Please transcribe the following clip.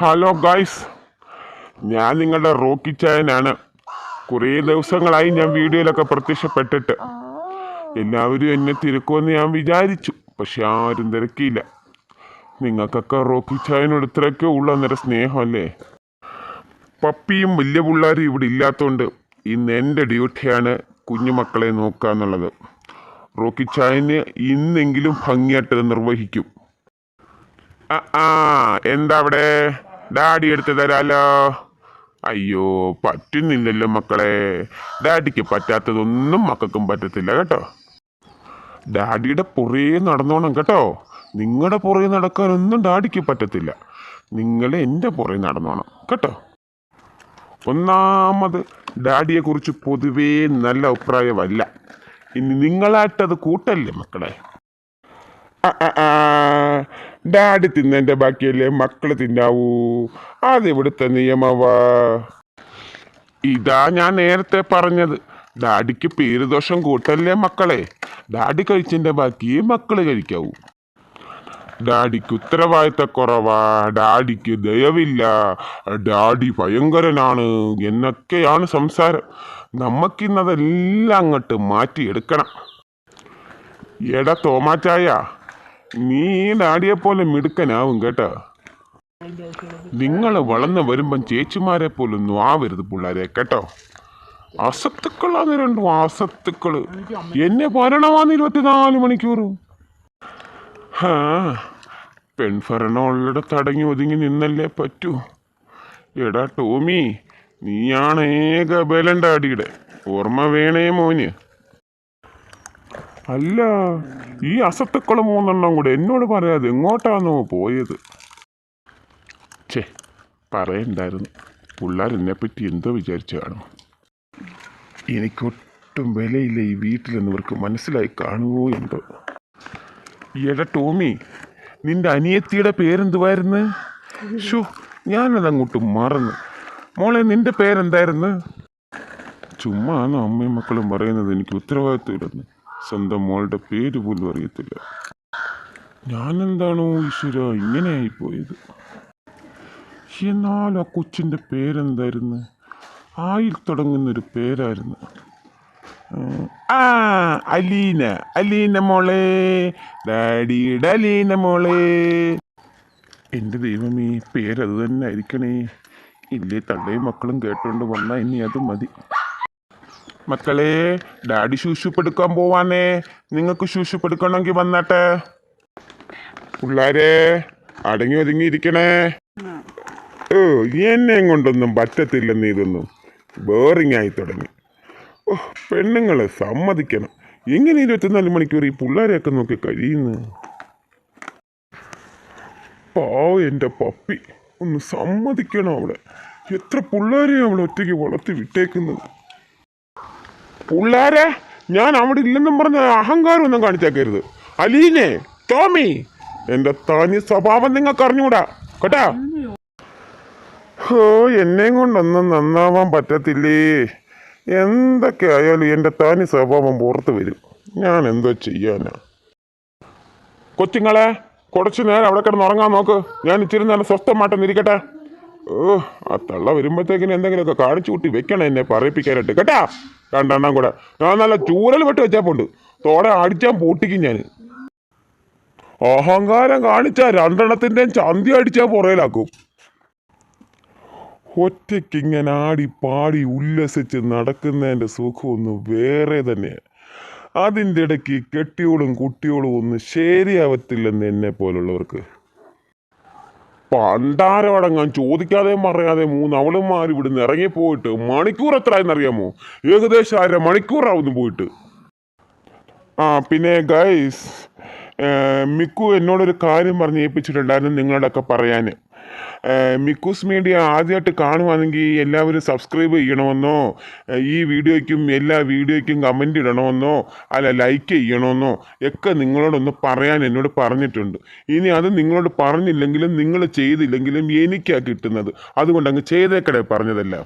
Hello guys ഞാൻ നിങ്ങളുടെ Rocky ചായനാണ്. കുറേ ദിവസങ്ങളായി ഞാൻ വീഡിയോയിലൊക്കെ പ്രത്യക്ഷപ്പെട്ടിട്ട്. എല്ലാവരും എന്നെ തിരക്കുമെന്ന് ഞാൻ വിചാരിച്ചു. പക്ഷെ ആരും തിരക്കിയില്ല. നിങ്ങൾക്കൊക്കെ റോക്കി ചായനോട് ഇത്രയൊക്കെ ഉള്ള അന്നേരം സ്നേഹമല്ലേ? പപ്പിയും വലിയ പിള്ളേരും ഇവിടെ ഇല്ലാത്തതുകൊണ്ട് ഇന്ന് എന്റെ ഡ്യൂട്ടിയാണ് കുഞ്ഞുമക്കളെ നോക്കുക എന്നുള്ളത് റോക്കി ചായന് ഇന്നെങ്കിലും ഭംഗിയായിട്ട് നിർവഹിക്കും. ആ എന്താ അവിടെ ഡാഡി എടുത്ത് തരാലോ. അയ്യോ പറ്റുന്നില്ലല്ലോ മക്കളെ. ഡാഡിക്ക് പറ്റാത്തതൊന്നും മക്കൾക്കും പറ്റത്തില്ല കേട്ടോ. ഡാഡിയുടെ പുറകെ നടന്നോണം കേട്ടോ. നിങ്ങളുടെ പുറകെ നടക്കാനൊന്നും ഡാഡിക്ക് പറ്റത്തില്ല. നിങ്ങൾ എന്റെ പുറകെ നടന്നോണം കേട്ടോ. ഒന്നാമത് ഡാഡിയെ കുറിച്ച് പൊതുവേ നല്ല അഭിപ്രായമല്ല. ഇനി നിങ്ങളായിട്ടത് കൂട്ടല്ലേ മക്കളെ. ഡാഡി തിന്നതിന്റെ ബാക്കിയല്ലേ മക്കൾ തിന്നാവൂ? അതിവിടുത്തെ നിയമവാ. ഇതാ ഞാൻ നേരത്തെ പറഞ്ഞത്. ഡാഡിക്ക് പേരുദോഷം കൂട്ടല്ലേ മക്കളെ? ഡാഡി കഴിച്ചതിന്റെ ബാക്കി മക്കൾ കഴിക്കാവൂ. ഡാഡിക്ക് ഉത്തരവാദിത്തക്കുറവാ ഡാഡിക്ക് ദയവില്ല. ഡാഡി ഭയങ്കരനാണ് എന്നൊക്കെയാണ് സംസാരം. നമുക്കിന്നതെല്ലാം അങ്ങോട്ട് മാറ്റിയെടുക്കണം. എടാ തോമാച്ചായ നീ നാടിയെ പോലെ മിടുക്കനാവും കേട്ടോ. നിങ്ങൾ വളർന്നു വരുമ്പം ചേച്ചിമാരെ പോലൊന്നും ആവരുത് പിള്ളേരെ കേട്ടോ. അസത്തുക്കളാണ് രണ്ടും അസത്തുക്കൾ. എന്നെ ഭരണമാണ് ഇരുപത്തിനാല് മണിക്കൂറും. ഹാ പെൺഭരണമുള്ളിടത്ത് അടങ്ങി ഒതുങ്ങി നിന്നല്ലേ പറ്റൂ. എടാ ടോമി നീയാണ് ഏക ബലൻ അടിയുടെ ഓർമ്മ വേണേ മോന്. അല്ല ഈ അസത്തുക്കൾ മൂന്നെണ്ണം കൂടെ എന്നോട് പറയാതെ എങ്ങോട്ടാണോ പോയത്. ചേ പറയണ്ടായിരുന്നു. പിള്ളേർ എന്നെപ്പറ്റി എന്തോ വിചാരിച്ചു കാണും എനിക്കൊട്ടും വിലയില്ല ഈ വീട്ടിലെന്ന് ഇവർക്ക് മനസ്സിലായി കാണുമോ എന്തോ. എടാ ടോമി നിന്റെ അനിയത്തിയുടെ പേരെന്തുവായിരുന്നു? ഷോ ഞാനതങ്ങോട്ട് മറന്നു. മോളെ നിന്റെ പേരെന്തായിരുന്നു? ചുമ്മാണോ അമ്മയും മക്കളും പറയുന്നത് എനിക്ക് ഉത്തരവാദിത്വമില്ലെന്ന്. സ്വന്തം മോളുടെ പേര് പോലും അറിയത്തില്ല. ഞാനെന്താണോ ഈശ്വര ഇങ്ങനെയായിപ്പോയത്. എന്നാൽ ആ കൊച്ചിന്റെ പേരെന്തായിരുന്നു? ആയിൽ തുടങ്ങുന്നൊരു പേരായിരുന്നു. ആ അലീന അലീന മോളെ ഡാഡിയുടെ അലീന മോളെ. എന്റെ ദൈവമേ പേരത് തന്നെ ആയിരിക്കണേ. ഇല്ലേ തള്ളയും മക്കളും കേട്ടോണ്ട് വന്നാൽ ഇനി അത് മതി. മക്കളെ ഡാഡി ശൂശുപ്പെടുക്കാൻ പോവാനേ നിങ്ങൾക്ക് ശൂശുപ്പെടുക്കണമെങ്കിൽ വന്നാട്ടെ. പിള്ളാരെ അടങ്ങി ഒതുങ്ങി ഇരിക്കണേ. ഓ എന്നെ കൊണ്ടൊന്നും പറ്റത്തില്ലെന്ന് ഇതൊന്നും. ബോറിങ് ആയി തുടങ്ങി. ഓ പെണ്ണുങ്ങളെ സമ്മതിക്കണം. എങ്ങനെ ഇരുപത്തിനാല് മണിക്കൂർ ഈ പിള്ളേരെയൊക്കെ നോക്കി കഴിയുന്നു? പാവ എന്റെ പപ്പി. ഒന്ന് സമ്മതിക്കണം അവിടെ എത്ര പിള്ളേരെയും അവൾ ഒറ്റയ്ക്ക് വളർത്തി വിട്ടേക്കുന്നത്? പിള്ളേരെ ഞാൻ അവിടെ ഇല്ലെന്നും പറഞ്ഞ അഹങ്കാരം ഒന്നും കാണിച്ചേക്കരുത്. അലീനെ ടോമി എന്റെ തനി സ്വഭാവം നിങ്ങൾക്ക് അറിഞ്ഞൂടാ കേട്ടാ? ഹോ എന്നെയും കൊണ്ടൊന്നും നന്നാവാൻ പറ്റത്തില്ലേ? എന്തൊക്കെ ആയാലും എന്റെ തനി സ്വഭാവം പുറത്ത് വരും. ഞാൻ എന്തോ ചെയ്യാനാ? കൊച്ചുങ്ങളെ കുറച്ചു നേരം അവിടെ കിടന്ന് ഉറങ്ങാൻ നോക്ക്. ഞാൻ ഇച്ചിരി നേരം സ്വസ്ഥമായിട്ടൊന്ന് ഇരിക്കട്ടെ. ഓ ആ തള്ള വരുമ്പോഴത്തേക്കിന് എന്തെങ്കിലുമൊക്കെ കാണിച്ചു കൂട്ടി വെക്കണം എന്നെ പറയിപ്പിക്കാനായിട്ട്. കേട്ടാ? രണ്ടെണ്ണം കൂടെ. ഞാൻ നല്ല ചൂരൽ വെട്ട് വെച്ചാപ്പോണ്ട്. തോടെ അടിച്ചാൻ പൊട്ടിക്കും ഞാൻ അഹങ്കാരം കാണിച്ച രണ്ടെണ്ണത്തിന്റെയും ചന്തി അടിച്ചാൽ പുറയിലാക്കും ഒറ്റയ്ക്ക് ഇങ്ങനെ ആടി പാടി ഉല്ലസിച്ച് നടക്കുന്നതിന്റെ സുഖമൊന്ന് വേറെ തന്നെയാണ് അതിന്റെ ഇടയ്ക്ക് കെട്ടിയോളും കുട്ടിയോളും ഒന്നും ശരിയാവത്തില്ലെന്ന് എന്നെ പോലുള്ളവർക്ക്. പണ്ടാരോടങ്ങാൻ ചോദിക്കാതെയും പറയാതെ മൂന്ന് അവളുമാർ ഇവിടുന്ന് ഇറങ്ങിപ്പോയിട്ട് മണിക്കൂർ എത്രയെന്നറിയാമോ ഏകദേശം അര മണിക്കൂറാവുന്നു പോയിട്ട്. ആ പിന്നെ ഗൈസ് മിക്കു എന്നോടൊരു കാര്യം പറഞ്ഞ് ഏൽപ്പിച്ചിട്ടുണ്ടായിരുന്നു നിങ്ങളോടൊക്കെ പറയാൻ. മിക്കൂസ് മീഡിയ ആദ്യമായിട്ട് കാണുവാണെങ്കിൽ എല്ലാവരും സബ്സ്ക്രൈബ് ചെയ്യണമെന്നോ ഈ വീഡിയോയ്ക്കും എല്ലാ വീഡിയോയ്ക്കും കമന്റ് ഇടണമെന്നോ അല്ല ലൈക്ക് ചെയ്യണമെന്നോ ഒക്കെ നിങ്ങളോടൊന്ന് പറയാൻ എന്നോട് പറഞ്ഞിട്ടുണ്ട്. ഇനി അത് നിങ്ങളോട് പറഞ്ഞില്ലെങ്കിലും നിങ്ങൾ ചെയ്തില്ലെങ്കിലും എനിക്കാണ് കിട്ടുന്നത്. അതുകൊണ്ട് അങ്ങ് ചെയ്തേക്കടേ പറഞ്ഞതല്ല.